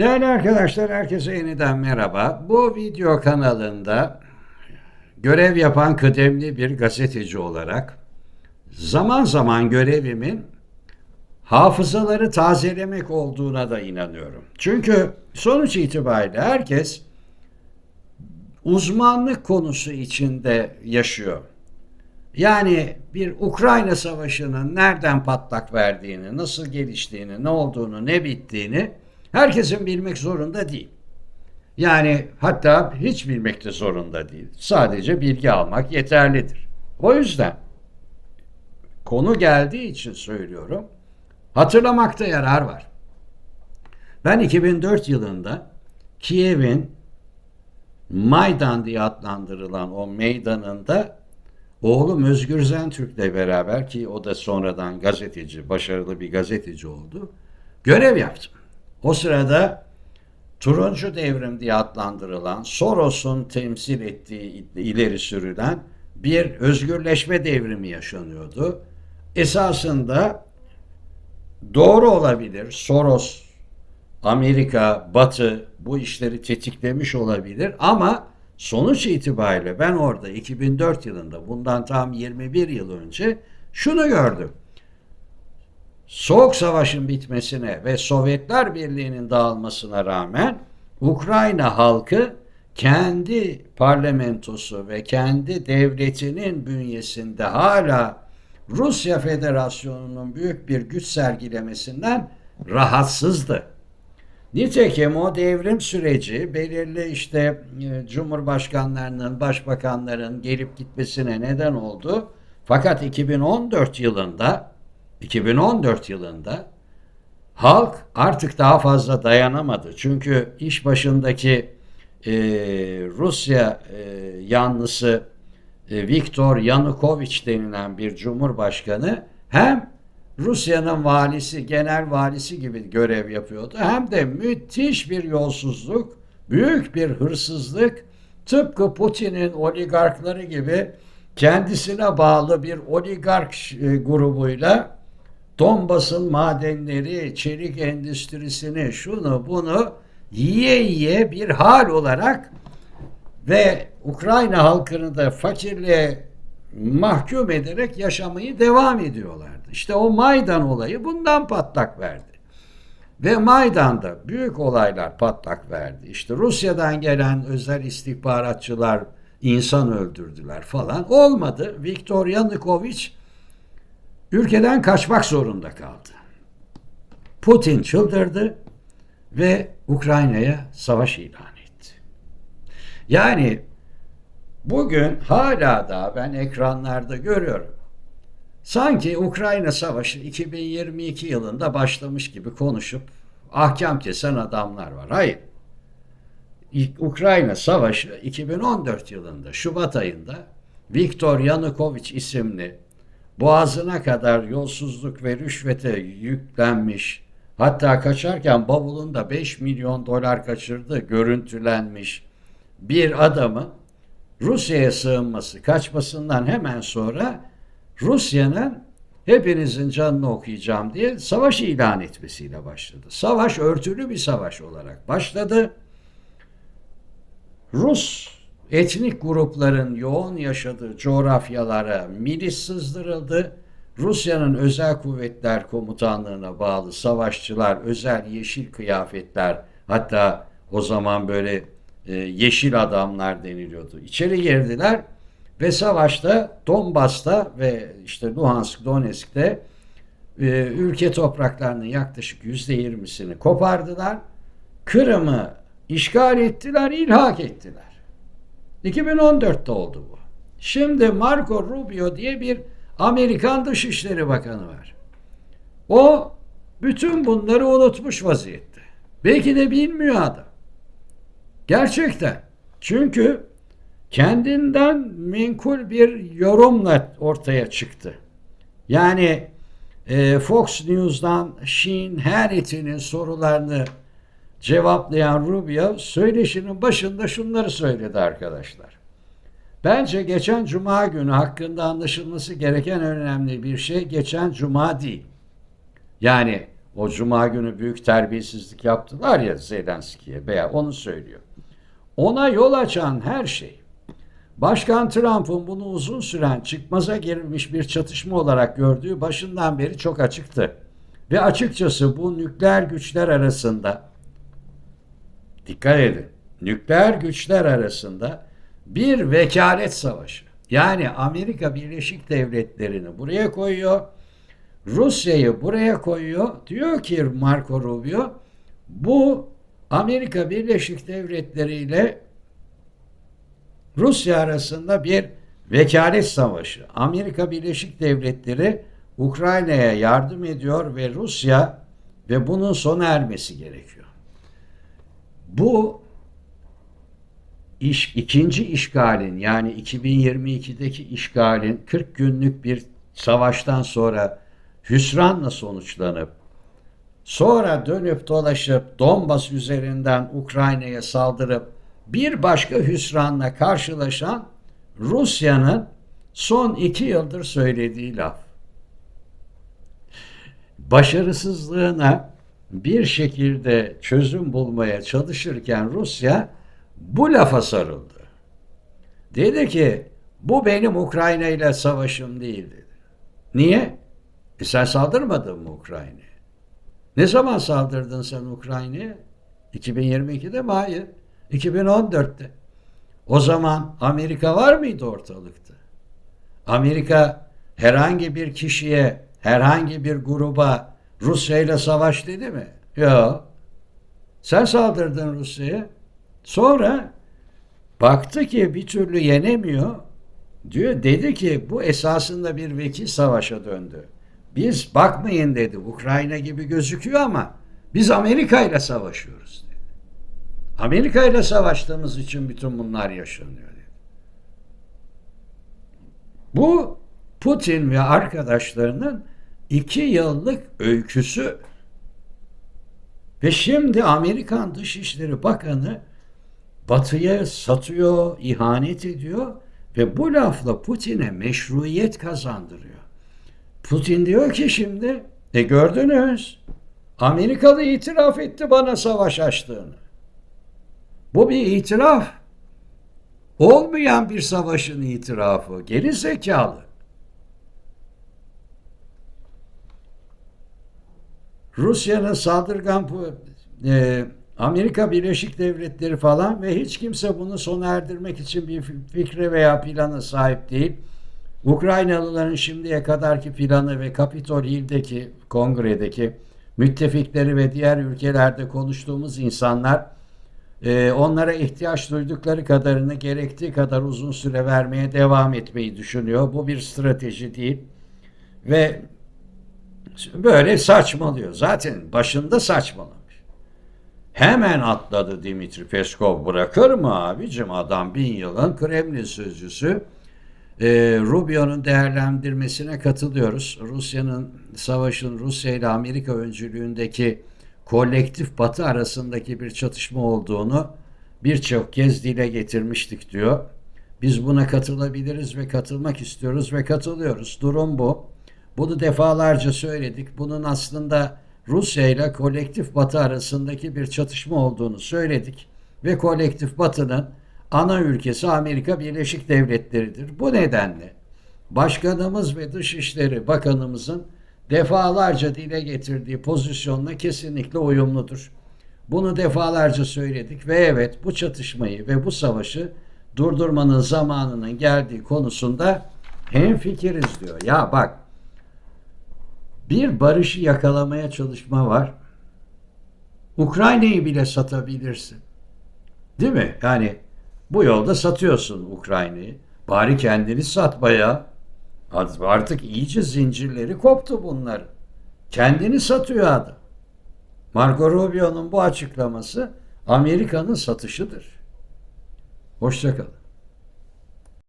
Değerli arkadaşlar, herkese yeniden merhaba. Bu video kanalında görev yapan kıdemli bir gazeteci olarak zaman zaman görevimin hafızaları tazelemek olduğuna da inanıyorum. Çünkü sonuç itibariyle herkes uzmanlık konusu içinde yaşıyor. Yani bir Ukrayna Savaşı'nın nereden patlak verdiğini, nasıl geliştiğini, ne olduğunu, ne bittiğini herkesin bilmek zorunda değil. Yani hatta hiç bilmek de zorunda değil. Sadece bilgi almak yeterlidir. O yüzden konu geldiği için söylüyorum. Hatırlamakta yarar var. Ben 2004 yılında Kiev'in Maydan diye adlandırılan o meydanında Oğlum Özgür Zentürk'le beraber ki o da sonradan gazeteci, başarılı bir gazeteci oldu. Görev yaptım. O sırada Turuncu Devrim diye adlandırılan Soros'un temsil ettiği ileri sürülen bir özgürleşme devrimi yaşanıyordu. Esasında doğru olabilir. Soros, Amerika, Batı bu işleri tetiklemiş olabilir ama Sonuç itibariyle ben orada 2004 yılında bundan tam 21 yıl önce şunu gördüm. Soğuk Savaş'ın bitmesine ve Sovyetler Birliği'nin dağılmasına rağmen Ukrayna halkı kendi parlamentosu ve kendi devletinin bünyesinde hala Rusya Federasyonu'nun büyük bir güç sergilemesinden rahatsızdı. Nitekim o devrim süreci belirli işte e, cumhurbaşkanlarının, başbakanların gelip gitmesine neden oldu. Fakat 2014 yılında 2014 yılında halk artık daha fazla dayanamadı. Çünkü iş başındaki e, Rusya e, yanlısı e, Viktor Yanukovych denilen bir cumhurbaşkanı hem Rusya'nın valisi, genel valisi gibi görev yapıyordu. Hem de müthiş bir yolsuzluk, büyük bir hırsızlık, tıpkı Putin'in oligarkları gibi kendisine bağlı bir oligark e, grubuyla Donbas'ın madenleri, çelik endüstrisini, şunu bunu yiye yiye bir hal olarak ve Ukrayna halkını da fakirliğe mahkum ederek yaşamayı devam ediyorlardı. İşte o Maydan olayı bundan patlak verdi. Ve Maydan'da büyük olaylar patlak verdi. İşte Rusya'dan gelen özel istihbaratçılar insan öldürdüler falan. Olmadı. Viktor Yanukovych ülkeden kaçmak zorunda kaldı. Putin çıldırdı ve Ukrayna'ya savaş ilan etti. Yani Bugün hala da ben ekranlarda görüyorum. Sanki Ukrayna Savaşı 2022 yılında başlamış gibi konuşup ahkam kesen adamlar var. Hayır. Ukrayna Savaşı 2014 yılında Şubat ayında Viktor Yanukovych isimli boğazına kadar yolsuzluk ve rüşvete yüklenmiş hatta kaçarken bavulunda 5 milyon dolar kaçırdı görüntülenmiş bir adamı Rusya'ya sığınması, kaçmasından hemen sonra Rusya'nın hepinizin canını okuyacağım diye savaş ilan etmesiyle başladı. Savaş örtülü bir savaş olarak başladı. Rus etnik grupların yoğun yaşadığı coğrafyalara milis sızdırıldı. Rusya'nın özel kuvvetler komutanlığına bağlı savaşçılar, özel yeşil kıyafetler, hatta o zaman böyle e, yeşil adamlar deniliyordu. İçeri girdiler ve savaşta Donbas'ta ve işte Luhansk, Donetsk'te e, ülke topraklarının yaklaşık yüzde yirmisini kopardılar. Kırım'ı işgal ettiler, ilhak ettiler. 2014'te oldu bu. Şimdi Marco Rubio diye bir Amerikan Dışişleri Bakanı var. O bütün bunları unutmuş vaziyette. Belki de bilmiyor adam. Gerçekten. Çünkü kendinden menkul bir yorumla ortaya çıktı. Yani e, Fox News'dan Sheen Hannity'nin sorularını cevaplayan Rubio söyleşinin başında şunları söyledi arkadaşlar. Bence geçen cuma günü hakkında anlaşılması gereken önemli bir şey geçen cuma değil. Yani O cuma günü büyük terbiyesizlik yaptılar ya Zelenski'ye veya onu söylüyor. Ona yol açan her şey Başkan Trump'ın bunu uzun süren çıkmaza girilmiş bir çatışma olarak gördüğü başından beri çok açıktı. Ve açıkçası bu nükleer güçler arasında dikkat edin. Nükleer güçler arasında bir vekalet savaşı. Yani Amerika Birleşik Devletleri'ni buraya koyuyor. Rusya'yı buraya koyuyor. Diyor ki Marco Rubio bu Amerika Birleşik Devletleri ile Rusya arasında bir vekalet savaşı. Amerika Birleşik Devletleri Ukrayna'ya yardım ediyor ve Rusya ve bunun sona ermesi gerekiyor. Bu iş, ikinci işgalin yani 2022'deki işgalin 40 günlük bir savaştan sonra hüsranla sonuçlanıp sonra dönüp dolaşıp Donbas üzerinden Ukrayna'ya saldırıp bir başka hüsranla karşılaşan Rusya'nın son iki yıldır söylediği laf. Başarısızlığına bir şekilde çözüm bulmaya çalışırken Rusya bu lafa sarıldı. Dedi ki bu benim Ukrayna ile savaşım değil dedi. Niye? E sen saldırmadın mı Ukrayna'ya? Ne zaman saldırdın sen Ukrayna'ya? 2022'de mi? Hayır. 2014'te. O zaman Amerika var mıydı ortalıkta? Amerika herhangi bir kişiye, herhangi bir gruba Rusya ile savaş dedi mi? Yok. Sen saldırdın Rusya'ya. Sonra baktı ki bir türlü yenemiyor. Diyor dedi ki bu esasında bir vekil savaşa döndü. Biz bakmayın dedi Ukrayna gibi gözüküyor ama biz Amerika ile savaşıyoruz. Amerika ile savaştığımız için bütün bunlar yaşanıyor. Bu Putin ve arkadaşlarının iki yıllık öyküsü. Ve şimdi Amerikan Dışişleri Bakanı Batı'ya satıyor, ihanet ediyor ve bu lafla Putin'e meşruiyet kazandırıyor. Putin diyor ki şimdi, e gördünüz, Amerikalı itiraf etti bana savaş açtığını. Bu bir itiraf. Olmayan bir savaşın itirafı. Geri zekalı. Rusya'nın saldırgan e, Amerika Birleşik Devletleri falan ve hiç kimse bunu sona erdirmek için bir fikre veya plana sahip değil. Ukraynalıların şimdiye kadarki planı ve Kapitol Hill'deki kongredeki müttefikleri ve diğer ülkelerde konuştuğumuz insanlar e, onlara ihtiyaç duydukları kadarını gerektiği kadar uzun süre vermeye devam etmeyi düşünüyor. Bu bir strateji değil. Ve böyle saçmalıyor. Zaten başında saçmalamış. Hemen atladı Dimitri Peskov. Bırakır mı abicim adam bin yılın Kremlin sözcüsü. E, Rubio'nun değerlendirmesine katılıyoruz. Rusya'nın savaşın Rusya ile Amerika öncülüğündeki kolektif batı arasındaki bir çatışma olduğunu birçok kez dile getirmiştik diyor. Biz buna katılabiliriz ve katılmak istiyoruz ve katılıyoruz. Durum bu. Bunu defalarca söyledik. Bunun aslında Rusya ile kolektif batı arasındaki bir çatışma olduğunu söyledik. Ve kolektif batının ana ülkesi Amerika Birleşik Devletleri'dir. Bu nedenle başkanımız ve dışişleri bakanımızın defalarca dile getirdiği pozisyonla kesinlikle uyumludur. Bunu defalarca söyledik ve evet bu çatışmayı ve bu savaşı durdurmanın zamanının geldiği konusunda hem fikiriz diyor. Ya bak bir barışı yakalamaya çalışma var. Ukrayna'yı bile satabilirsin. Değil mi? Yani bu yolda satıyorsun Ukrayna'yı. Bari kendini satmaya Artık iyice zincirleri koptu bunlar. Kendini satıyor adam. Marco Rubio'nun bu açıklaması Amerika'nın satışıdır. Hoşçakalın.